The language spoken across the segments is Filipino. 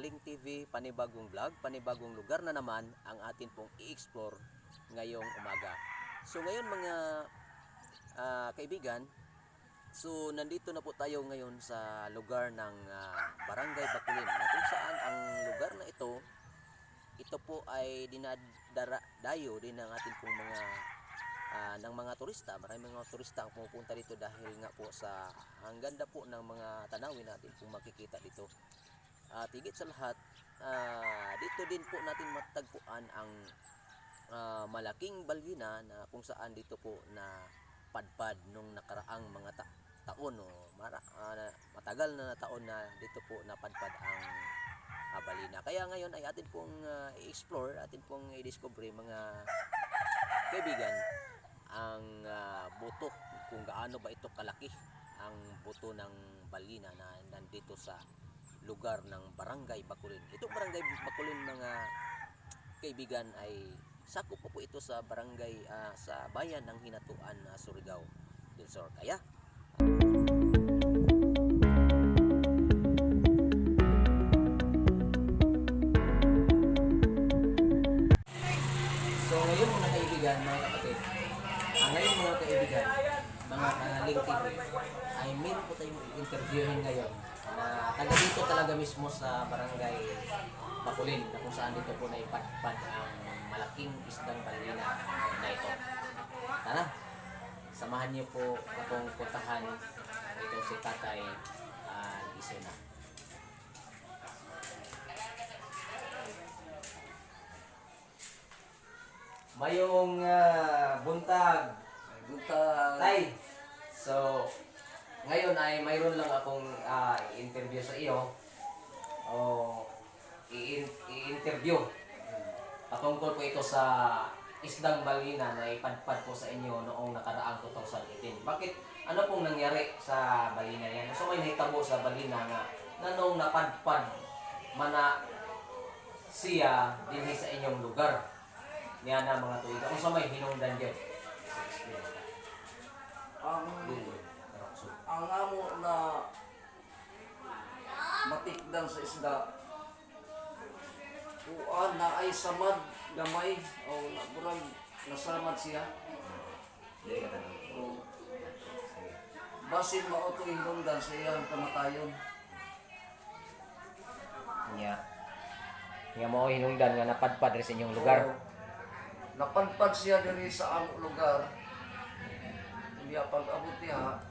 Kaling TV, panibagong vlog, panibagong lugar na naman ang atin pong i-explore ngayong umaga. So ngayon mga ah, kaibigan, so nandito na po tayo ngayon sa lugar ng ah, Barangay Bakulin na kung saan ang lugar na ito, ito po ay dinadayo din ng ating pong mga ah, ng mga turista. Maraming mga turista ang pumupunta dito dahil nga po sa ang ganda po ng mga tanawin natin kung makikita dito. At higit sa lahat, ah, dito din po natin matagpuan ang ah, malaking balgina na kung saan dito po na padpad nung nakaraang mga ta- taon o mara, ah, na- matagal na taon na dito po napadpad ang ah, balina. Kaya ngayon ay atin pong ah, i-explore, atin pong i-discover mga kaibigan ang ah, buto kung gaano ba ito kalaki ang buto ng balina na nandito sa lugar ng Barangay Bakulin. Itong Barangay Bakulin mga kaibigan ay sakop po po ito sa barangay ah, sa bayan ng Hinatuan na Surigao del Sur. Kaya So ngayon mga kaibigan, mga kapatid, ang ngayon mga kaibigan, mga kanaling TV, ay meron po tayong interviewin ngayon na taga dito talaga mismo sa barangay Bakulin na kung saan dito po na ipadpad ang malaking isdang balina na ito. Tara, samahan niyo po akong puntahan ito si Tatay uh, Isena. Mayong ah, buntag. Buntag. Tay, so ngayon ay mayroon lang akong ah, i-interview sa iyo. O i-interview. Patungkol po ito sa isdang balina na ipadpad po sa inyo noong nakaraang 2018. Bakit? Ano pong nangyari sa balina yan? So may nahitabo sa balina nga na noong napadpad mana siya din sa inyong lugar niya na mga tuig. Kung sa may hinungdan dyan. Ang ang amo na matikdan sa isda. Kuan na ay samad gamay o naburag nasamad siya. O, basin mao to hinungdan sa iyang kamatayon. Nya. Nga mo hinungdan nga napadpad rin sa inyong lugar. O, napadpad siya diri sa among lugar. Iya pag-abot niya,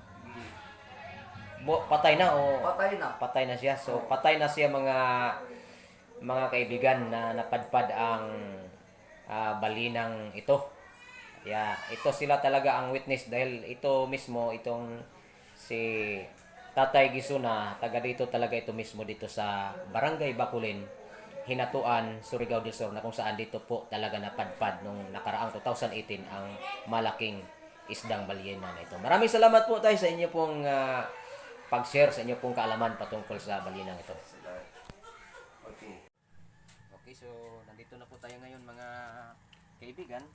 Bo, patay na o patay na. patay na siya. So patay na siya mga mga kaibigan na napadpad ang ah, balinang ito. Yeah, ito sila talaga ang witness dahil ito mismo itong si Tatay Gisuna, taga dito talaga ito mismo dito sa Barangay Bakulin, Hinatuan, Surigao del Sur na kung saan dito po talaga napadpad nung nakaraang 2018 ang malaking isdang balyena na ito. Maraming salamat po tayo sa inyo pong ah, pag-share sa inyo pong kaalaman patungkol sa balinang ito. Okay. Okay, so nandito na po tayo ngayon mga kaibigan.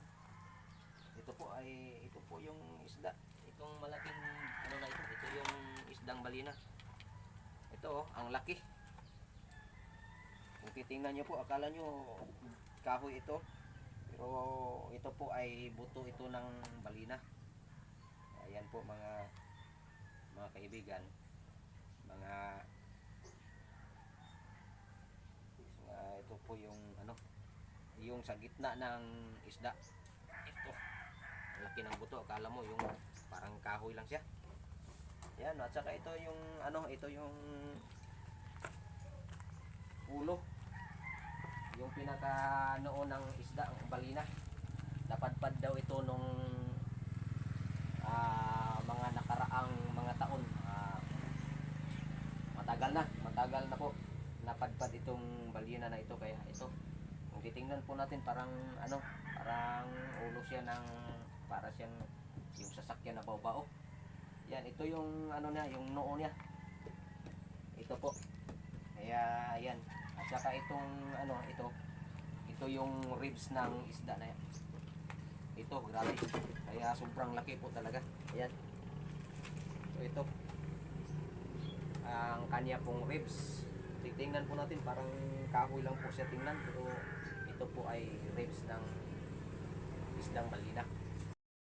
Ito po ay ito po yung isda. Itong malaking ano na ito, ito yung isdang balina. Ito oh, ang laki. Kung titingnan niyo po, akala niyo kahoy ito. Pero ito po ay buto ito ng balina. Ayan po mga mga kaibigan. Mga Ah, ito po yung ano, yung sa gitna ng isda. Ito. Laki ng buto, akala mo yung parang kahoy lang siya. Yan, at saka ito yung ano, ito yung ulo. Yung pinaka noon ng isda, ang balina. Napadpad daw ito nung ah, mga nakaraang mga taon. Ah, matagal na, matagal na po. Napadpad itong balina na ito kaya ito kung titingnan po natin parang ano parang ulo siya ng para siyang yung sasakyan na bao yan ito yung ano niya yung noo niya. Ito po. Kaya yan. At saka itong ano ito. Ito yung ribs ng isda na yan. Ito grabe. Kaya sobrang laki po talaga. Ayan. So ito kanya pong ribs Titingnan po natin, parang kahoy lang po siya tingnan, pero ito po ay ribs ng isdang malina.